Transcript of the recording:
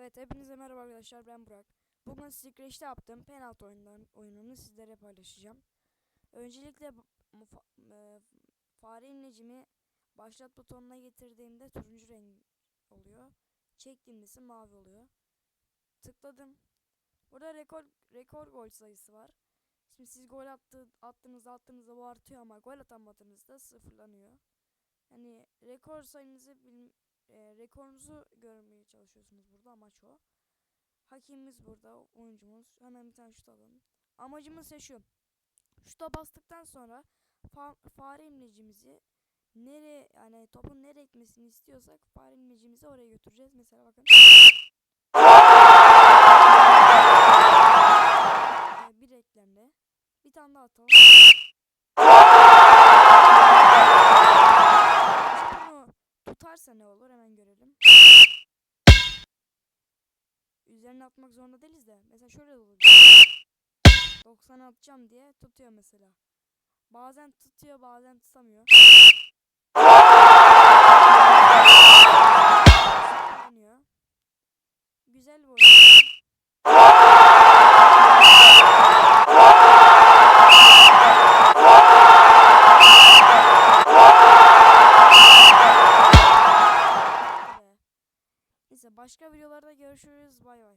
Evet hepinize merhaba arkadaşlar ben Burak. Bugün Scratch'te yaptığım penaltı oyundan, oyununu sizlere paylaşacağım. Öncelikle fa- e, fare imlecimi başlat butonuna getirdiğimde turuncu renk oluyor. Çektiğimde ise mavi oluyor. Tıkladım. Burada rekor rekor gol sayısı var. Şimdi siz gol attı, attığınızda attığınızda bu artıyor ama gol atamadığınızda sıfırlanıyor. Hani rekor sayınızı bil, e, rekorunuzu görmeye çalışıyorsunuz burada amaç o. Hakemimiz burada, oyuncumuz. Hemen bir tane şut alalım. Amacımız ise şu. Şuta bastıktan sonra fa- fare imlecimizi nereye yani topun nereye gitmesini istiyorsak fare imlecimizi oraya götüreceğiz. Mesela bakın. Ee, bir eklemle. Bir tane daha atalım. Tutarsa ne olur hemen görelim. Üzerine atmak zorunda değiliz de. Mesela şöyle de olur. 90 atacağım diye tutuyor mesela. Bazen tutuyor bazen tutamıyor. Güzel bir Neyse başka videolarda görüşürüz. Bay bay.